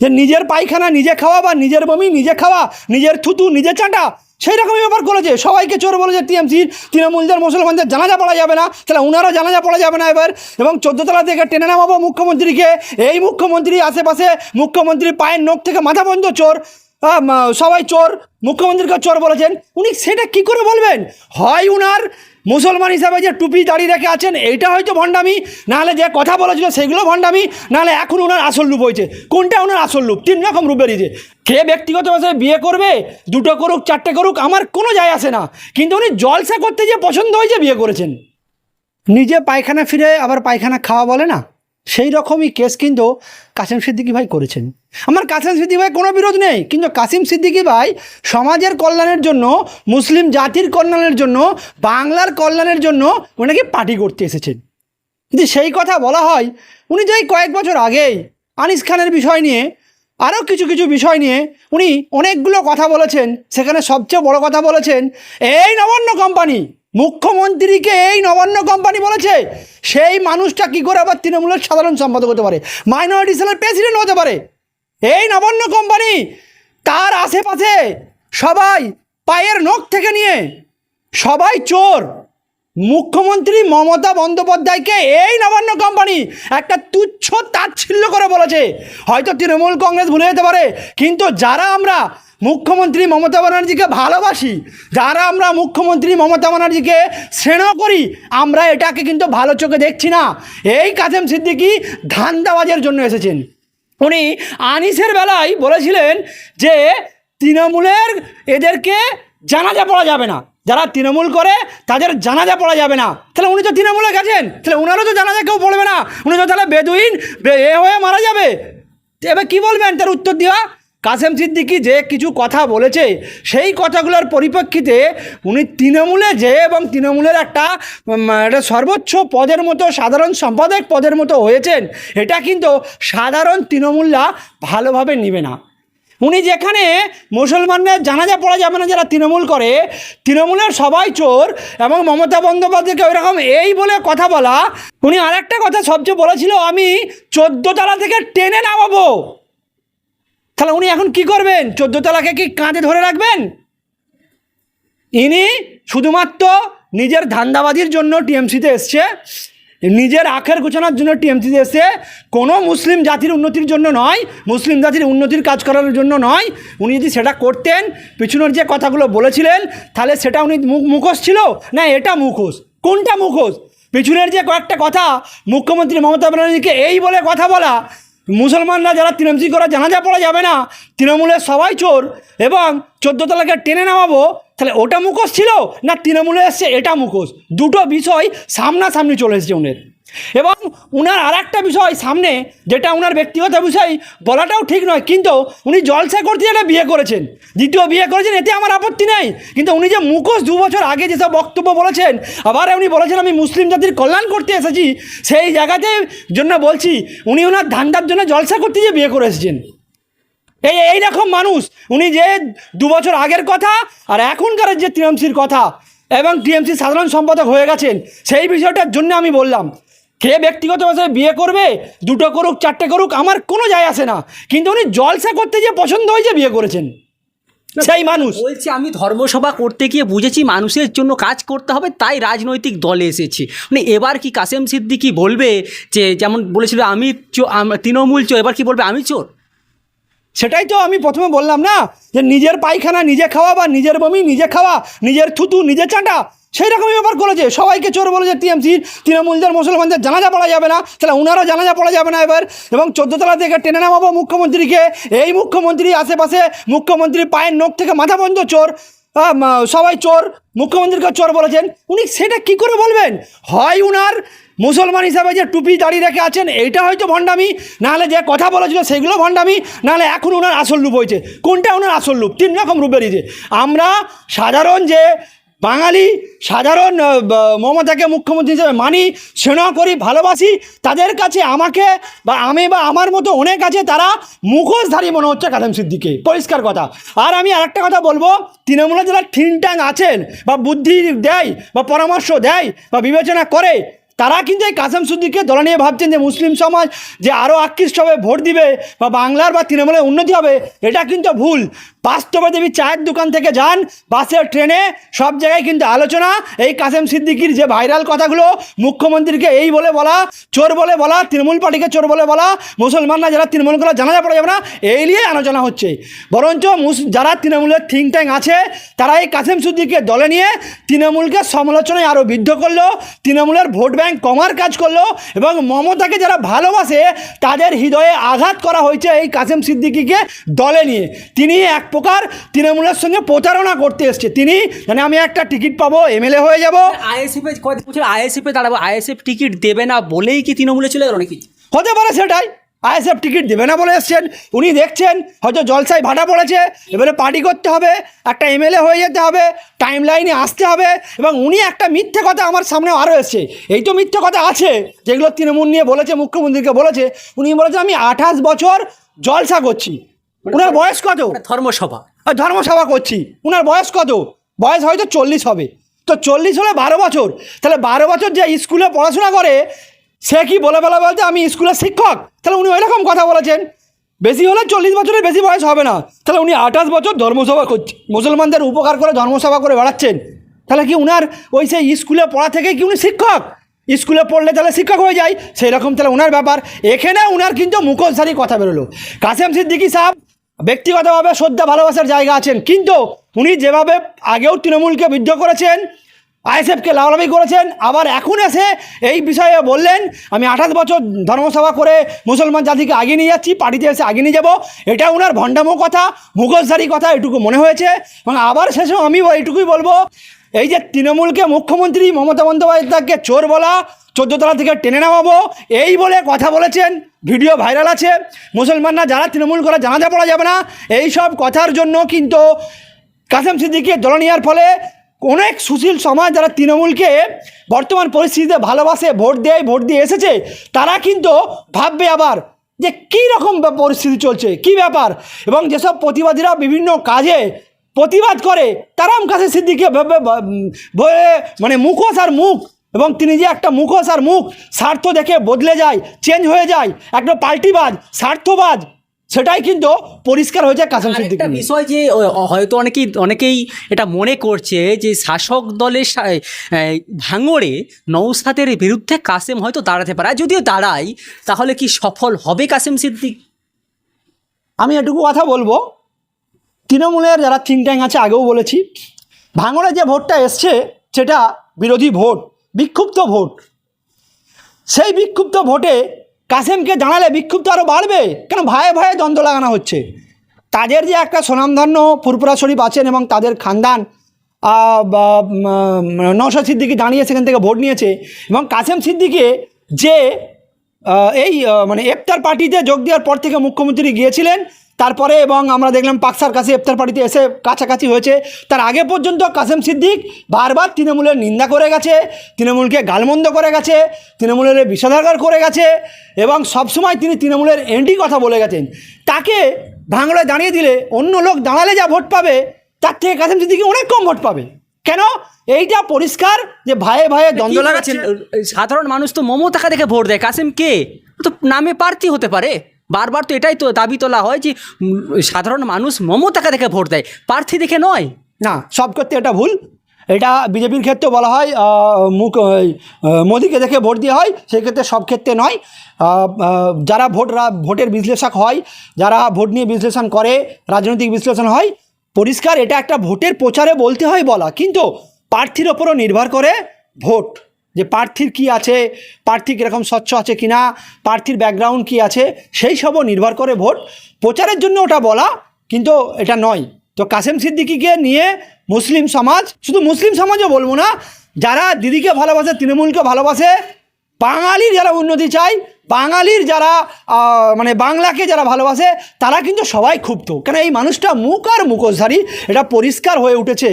যে নিজের পায়খানা নিজে খাওয়া বা নিজের বমি নিজে খাওয়া, নিজের থুতু নিজে চাটা সেই রকমই ব্যাপার করেছে। সবাইকে চোর বলেছে টিএমসি, তৃণমূলদের, মুসলমানদের জানাজা পড়া যাবে না। তাহলে ওনারও জানাজা পড়া যাবে না এবার। এবং চোদ্দতলা থেকে টেনে নামাবো মুখ্যমন্ত্রীকে। এই মুখ্যমন্ত্রী আশেপাশে মুখ্যমন্ত্রী পায়ের নখ থেকে মাথা বন্ধ চোর। সবাই চোর। মুখ্যমন্ত্রীকে চোর বলেছেন। উনি সেটা কি করে বলবেন? হয় উনার মুসলমান হিসাবে যে টুপি দাঁড়িয়ে রেখে আছেন, এইটা হয়তো ভণ্ডামি। নাহলে যে কথা বলেছিল সেগুলো ভণ্ডামি। নাহলে এখন ওনার আসল রূপ হয়েছে। কোনটা ওনার আসল রূপ? তিন রকম রূপ বেরিয়েছে। কে ব্যক্তিগতভাবে বিয়ে করবে, দুটো করুক, চারটে করুক, আমার কোনো যায় আসে না। কিন্তু উনি জলসা করতে যে পছন্দ হয়েছে, বিয়ে করেছেন। নিজে পায়খানা ফিরে আবার পায়খানা খাওয়া বলে না? সেই রকমই কেস কিন্তু কাসিম সিদ্দিকি ভাই করেছেন। আমার কাসিম সিদ্দিকি ভাই কোনো বিরোধ নেই, কিন্তু কাসিম সিদ্দিকি ভাই সমাজের কল্যাণের জন্য, মুসলিম জাতির কল্যাণের জন্য, বাংলার কল্যাণের জন্য ওনাকে পার্টি করতে এসেছেন। কিন্তু সেই কথা বলা হয়, উনি যে কয়েক বছর আগেই আনিস খানের বিষয় নিয়ে, আরও কিছু কিছু বিষয় নিয়ে উনি অনেকগুলো কথা বলেছেন, সেখানে সবচেয়ে বড় কথা বলেছেন, এই নবান্ন কোম্পানি মুখ্যমন্ত্রীকে এই নবান্ন কোম্পানি বলেছে। সেই মানুষটা কি করে আবার তৃণমূলের সাধারণ সম্পাদক হতে পারে? মাইনরিটি সেলের প্রেসিডেন্ট হতে পারে। এই নবান্ন কোম্পানি তার আশেপাশে সবাই পায়ের নখ থেকে নিয়ে সবাই চোর। মুখ্যমন্ত্রী মমতা বন্দ্যোপাধ্যায়কে এই নবান্ন কোম্পানি একটা তুচ্ছ তাচ্ছিল্য করে বলেছে। হয়তো তৃণমূল কংগ্রেস ভুলে যেতে পারে, কিন্তু যারা আমরা মুখ্যমন্ত্রী মমতা ব্যানার্জিকে ভালোবাসি। যারা আমরা মুখ্যমন্ত্রী মমতা ব্যানার্জিকে স্নেহ করি, আমরা এটাকে কিন্তু ভালো চোখে দেখছি না। এই কাসেম সিদ্দিকি ধান্দাবাজের জন্য এসেছেন। উনি আনিসের বেলায় বলেছিলেন যে, তৃণমূলের এদেরকে জানাজা পড়া যাবে না। যারা তৃণমূল করে, তাদের জানাজা পড়া যাবে না। তাহলে উনি তো তৃণমূলে গেছেন। তাহলে ওনারও তো জানাজা কেউ পড়বে না। উনি তো তাহলে বেদুইন এ হয়ে মারা যাবে। এবার কী বলবেন? তার উত্তর দেওয়া কাসেম সিদ্দিকি যে কিছু কথা বলেছে, সেই কথাগুলোর পরিপ্রেক্ষিতে উনি তৃণমূলে যে এবং তৃণমূলের একটা একটা সর্বোচ্চ পদের মতো, সাধারণ সম্পাদক পদের মতো হয়েছেন, এটা কিন্তু সাধারণ তৃণমূলরা ভালোভাবে নিবে না। উনি যেখানে মুসলমানদের জানাজা পড়া যাবে না যারা তৃণমূল করে, তৃণমূলের সবাই চোর এবং মমতা বন্দ্যোপাধ্যায়কে ওইরকম এই বলে কথা বলা, উনি আরেকটা কথা সবচেয়ে বলেছিল, আমি চোদ্দ তলা থেকে টেনে নামাবো। তাহলে উনি এখন কি করবেন? চোদ্দ তলাকে কি কাঁধে ধরে রাখবেন? ইনি শুধুমাত্র নিজের ধান্দাবাজির জন্য টিএমসিতে এসছে, নিজের আখের গোছানোর জন্য টিএমসিতে এসে কোনো মুসলিম জাতির উন্নতির জন্য নয়, মুসলিম জাতির উন্নতির কাজ করার জন্য নয়। উনি যদি সেটা করতেন, পিছনের যে কথাগুলো বলেছিলেন, তাহলে সেটা উনি মুখ- মুখোশ ছিল? না, এটা মুখোশ। কোনটা মুখোশ? পিছনের যে কয়েকটা কথা, মুখ্যমন্ত্রী মমতা ব্যানার্জিকে এই বলে কথা বলা মুসলমানরা যারা তিরমজি করা জানাজা পড়া যাবে না তৃণমূলের সবাই চোর এবং চোদ্দ তলাকে টেনে নামাবো, তাহলে ওটা মুখোশ ছিল না তৃণমূলে এসছে এটা মুখোশ? দুটো বিষয় সামনাসামনি চলে এসেছে উনের। এবং উনার আর একটা বিষয় সামনে, যেটা উনার ব্যক্তিগত বিষয়, বলাটাও ঠিক নয়, কিন্তু উনি জলসা করতে যেটা বিয়ে করেছেন। দ্বিতীয় বিয়ে করেছেন, এতে আমার আপত্তি নেই। কিন্তু উনি যে মুখোশ দু বছর আগে যেসব বক্তব্য বলেছেন, আবার উনি বলেছেন আমি মুসলিম জাতির কল্যাণ করতে এসেছি, সেই জায়গাতে জন্য বলছি, উনি ওনার ধান্দার জন্য জলসা করতে যে বিয়ে করে এসেছেন। এই এই রকম মানুষ। উনি যে দু বছর আগের কথা আর এখনকার যে টিএমসির কথা এবং টিএমসির সাধারণ সম্পাদক হয়ে গেছেন সেই বিষয়টার জন্য আমি বললাম কে ব্যক্তিগতভাবে বিয়ে করবে দুটো করুক চারটে করুক আমার কোনো যায় আসে না। কিন্তু উনি জলসা করতে যে পছন্দ হয়েছে বিয়ে করেছেন। সেই মানুষ। বলছি আমি ধর্মসভা করতে গিয়ে বুঝেছি মানুষের জন্য কাজ করতে হবে তাই রাজনৈতিক দলে এসেছি। মানে এবার কি কাসেম সিদ্দিকি বলবে যে যেমন বলেছিল আমি চো- আম- তৃণমূল চোর এবার কি বলবে আমি চোর সেটাই তো আমি প্রথমে বললাম না, যে নিজের পায়খানা নিজে খাওয়া বা নিজের বমি নিজে খাওয়া, নিজের থুতু নিজে চাঁটা সেই রকমই ব্যাপার করেছে। সবাইকে চোর বলেছে টিএমসি, তৃণমূলদের, মুসলমানদের, জানাজা পড়া যাবে না। তাহলে ওনারও জানাজা পড়া যাবে না এবার। এবং চোদ্দতলা থেকে টেনে নামাবো মুখ্যমন্ত্রীকে। এই মুখ্যমন্ত্রী আশেপাশে মুখ্যমন্ত্রী পায়ের নখ থেকে মাথা বন্ধ চোর। সবাই চোর মুখ্যমন্ত্রীকে চোর বলেছেন। উনি সেটা কি করে বলবেন? হয় উনার মুসলমান হিসাবে যে টুপি দাঁড়িয়ে রেখে আছেন, এইটা হয়তো ভণ্ডামি, নাহলে যে কথা বলেছিল সেগুলো ভণ্ডামি, নাহলে এখন ওনার আসল রূপ হয়েছে। কোনটা ওনার আসল রূপ? তিন রকম রূপ বেরিয়েছে। আমরা সাধারণ যে বাঙালি সাধারণ মমতাকে মুখ্যমন্ত্রী হিসেবে মানি স্নেহ করি, ভালোবাসি, তাদের কাছে আমাকে বা আমি বা আমার মতো অনেক আছে, তারা মুখোশধারী মনে হচ্ছে কাদেম সিদ্দিকে। পরিষ্কার কথা। আর আমি আরেকটা কথা বলব, তৃণমূলে যারা ঠিনটাং আছেন, বা বুদ্ধি দেয়, বা পরামর্শ দেয়, বা বিবেচনা করে, তারা কিন্তু এই কাসেম সুদ্দিককে দল নিয়ে ভাবছেন যে মুসলিম সমাজ যে আরও আকৃষ্ট হবে, ভোট দিবে, বা বাংলার বা তৃণমূলের উন্নতি হবে, এটা কিন্তু ভুল। বাস্তবে দেবী চায়ের দোকান থেকে যান বাসে ট্রেনে, সব জায়গায় কিন্তু আলোচনা। এই কাসেম সিদ্দিকির যে ভাইরাল কথাগুলো মুখ্যমন্ত্রীকে এই বলে বলা, চোর বলে বলা, তৃণমূল পার্টিকে চোর বলে বলা, মুসলমানরা যারা তৃণমূল করে জানাজা পড়া যাবে না, এই নিয়ে আলোচনা হচ্ছে। বরঞ্চ যারা তৃণমূলের থিঙ্ক ট্যাঙ্ক আছে, তারা এই কাসেম সুদ্দিককে দলে নিয়ে তৃণমূলকে সমালোচনায় আরও বৃদ্ধ করল, তৃণমূলের ভোট ব্যাংক কমার কাজ করল এবং মমতাকে যারা ভালোবাসে, তাদের হৃদয়ে আঘাত করা হয়েছে এই কাসেম সিদ্দিকিকে দলে নিয়ে। তিনি এক প্রকার তৃণমূলের সঙ্গে প্রতারণা করতে এসছে। তিনি মানে আমি একটা টিকিট পাবো এমএলএ হয়ে যাব। আইএসএফে কয়েক বছর আইএসএফে দাঁড়াবো আইএসএফ টিকিট দেবে না বলেই কি তৃণমূলে চলে গেল নাকি? হতে পারে সেটাই। আইএসএফ টিকিট দেবে না বলে এসছেন। উনি দেখছেন হয়তো জলসায় ভাটা পড়েছে। এবারে পার্টি করতে হবে একটা এমএলএ হয়ে যেতে হবে টাইম লাইনে আসতে হবে এবং উনি একটা মিথ্যে কথা আমার সামনে আরও এসছে। এই তো মিথ্যে কথা আছে যেগুলো তৃণমূল নিয়ে বলেছে মুখ্যমন্ত্রীকে বলেছে। উনি বলেছে আমি আঠাশ বছর জলসা করছি। উনার বয়স কত? মানে ধর্মসভা। আর ধর্মসভা করছি। উনার বয়স কত? বয়স হয়তো চল্লিশ হবে। তো চল্লিশ হলে বারো বছর। তাহলে বারো বছর যে স্কুলে পড়াশোনা করে সে কি বলে বলে বলতে আমি স্কুলের শিক্ষক? তাহলে উনি ওইরকম কথা বলেছেন। বেশি হলে চল্লিশ বছরের বেশি বয়স হবে না। তাহলে উনি আঠাশ বছর ধর্মসভা করছে মুসলমানদের উপকার করে ধর্মসভা করে বেড়াচ্ছেন। তাহলে কি উনার ওই সেই স্কুলে পড়া থেকে কি উনি শিক্ষক? স্কুলে পড়লে তাহলে শিক্ষক হয়ে যায়। সেই রকম তাহলে উনার ব্যাপার। এখানে উনার কিন্তু মুখোশধারী কথা বেরোলো। কাসেম সিদ্দিকী সাহেব ব্যক্তিগতভাবে শ্রদ্ধা, ভালোবাসার জায়গা আছেন। কিন্তু উনি যেভাবে আগেও তৃণমূলকে বিদ্ধ করেছেন, আইএসএফকে লাভালাভি করেছেন, আবার এখন এসে এই বিষয়ে বললেন, আমি আঠাশ বছর ধর্মসভা করে মুসলমান জাতিকে আগিয়ে নিয়ে যাচ্ছি, পার্টিতে এসে আগিয়ে নিয়ে যাব। এটা ওনার ভণ্ডামো কথা মুঘলসারি কথা, এটুকু মনে হয়েছে। এবং আবার শেষেও আমি এইটুকুই বলব এই যে তৃণমূলকে মুখ্যমন্ত্রী মমতা বন্দ্যোপাধ্যায়কে চোর বলা, চোদ্দতলা থেকে টেনে নামাবো, এই বলে কথা বলেছেন, ভিডিও ভাইরাল আছে। মুসলমানরা যারা তৃণমূল করে জানাজা পড়া যাবে না, এই সব কথার জন্য কিন্তু কাসেম সিদ্দিকে দল নেওয়ার ফলে অনেক সুশীল সমাজ যারা তৃণমূলকে বর্তমান পরিস্থিতিতে ভালোবাসে, ভোট দেয়, ভোট দিয়ে এসেছে, তারা কিন্তু ভাববে আবার যে কী রকম পরিস্থিতি চলছে, কি ব্যাপার? এবং যেসব প্রতিবাদীরা বিভিন্ন কাজে প্রতিবাদ করে তারাম কাছে সিদ্দিকে মানে মুখোশ আর মুখ এবং তিনি যে একটা মুখোশ আর মুখ স্বার্থ দেখে বদলে যায় চেঞ্জ হয়ে যায় একটা পাল্টিবাজ স্বার্থবাজ সেটাই কিন্তু পরিষ্কার হয়েছে কাসেম একটা সিদ্দিকি বিষয় যে হয়তো অনেকেই অনেকেই এটা মনে করছে যে শাসক দলের ভাঙড়ে নৌসাদের বিরুদ্ধে কাসেম হয়তো দাঁড়াতে পারে। যদিও দাঁড়ায় তাহলে কি সফল হবে কাসেম সিদ্দিক? আমি এটুকু কথা বলব তৃণমূলের যারা থিঙ্ক ট্যাঙ্ক আছে, আগেও বলেছি, ভাঙড়ে যে ভোটটা এসছে, সেটা বিরোধী ভোট, বিক্ষুব্ধ ভোট। সেই বিক্ষুব্ধ ভোটে কাসেমকে জানালে বিক্ষুব্ধ আরও বাড়বে? কেন ভয়ে ভয়ে দ্বন্দ্ব লাগানো হচ্ছে? তাদের যে একটা সুনামধন্য ফুরপুরা শরীফ আছেন এবং তাদের খানদান নওশাদ সিদ্দিকি দাঁড়িয়ে সেখান থেকে ভোট নিয়েছে, এবং কাসেম সিদ্দিকে যে এই মানে ইফতার পার্টিতে যোগ দেওয়ার পর থেকে মুখ্যমন্ত্রী গিয়েছিলেন তারপরে এবং আমরা দেখলাম পাকসার কাছে ইফতার পার্টিতে এসে কাছাকাছি হয়েছে। তার আগে পর্যন্ত কাসেম সিদ্দিক বারবার তৃণমূলের নিন্দা করে গেছে তৃণমূলকে গালমন্দ করে গেছে তৃণমূলের বিষাদাগার করে গেছে এবং সবসময় তিনি তৃণমূলের এন্ডি কথা বলে গেছেন। তাকে ভাঙড়ায় দাঁড়িয়ে দিলে অন্য লোক দাঁড়ালে যা ভোট পাবে তার থেকে কাসেম সিদ্দিকি অনেক কম ভোট পাবে। কেন? এইটা পরিষ্কার যে ভাইয়ে ভাইয়ে দ্বন্দ্ব লাগাচ্ছেন। সাধারণ মানুষ তো মমতাকে দেখে ভোট দেয়। কাসেম কে? তো নামে প্রার্থী হতে পারে। বারবার তো এটাই তো দাবি তোলা হয় যে সাধারণ মানুষ মমতাকে দেখে ভোট দেয়, প্রার্থী দেখে নয়। না, সব ক্ষেত্রে এটা ভুল। এটা বিজেপির ক্ষেত্রে বলা হয় মুখ মোদিকে দেখে ভোট দেওয়া হয় সেক্ষেত্রে সব ক্ষেত্রে নয়। যারা ভোট রা- ভোটের বিশ্লেষক হয়, যারা ভোট নিয়ে বিশ্লেষণ করে, রাজনৈতিক বিশ্লেষণ হয়, পরিষ্কার এটা একটা ভোটের প্রচারে বলতে হয় বলা। কিন্তু প্রার্থীর ওপরও নির্ভর করে ভোট। যে প্রার্থীর কি আছে, প্রার্থী কীরকম স্বচ্ছ আছে কি না প্রার্থীর ব্যাকগ্রাউন্ড কি আছে, সেই সবও নির্ভর করে ভোট। প্রচারের জন্য ওটা বলা, কিন্তু এটা নয়। তো কাসেম সিদ্দিকিকে নিয়ে মুসলিম সমাজ, শুধু মুসলিম সমাজও বলব না, যারা দিদিকে ভালোবাসে, তৃণমূলকে ভালোবাসে, বাঙালির যারা উন্নতি চায়, বাঙালির যারা মানে বাংলাকে যারা ভালোবাসে, তারা কিন্তু সবাই ক্ষুব্ধ। কেন এই মানুষটা মুখ আর মুখোশধারী, এটা পরিষ্কার হয়ে উঠেছে।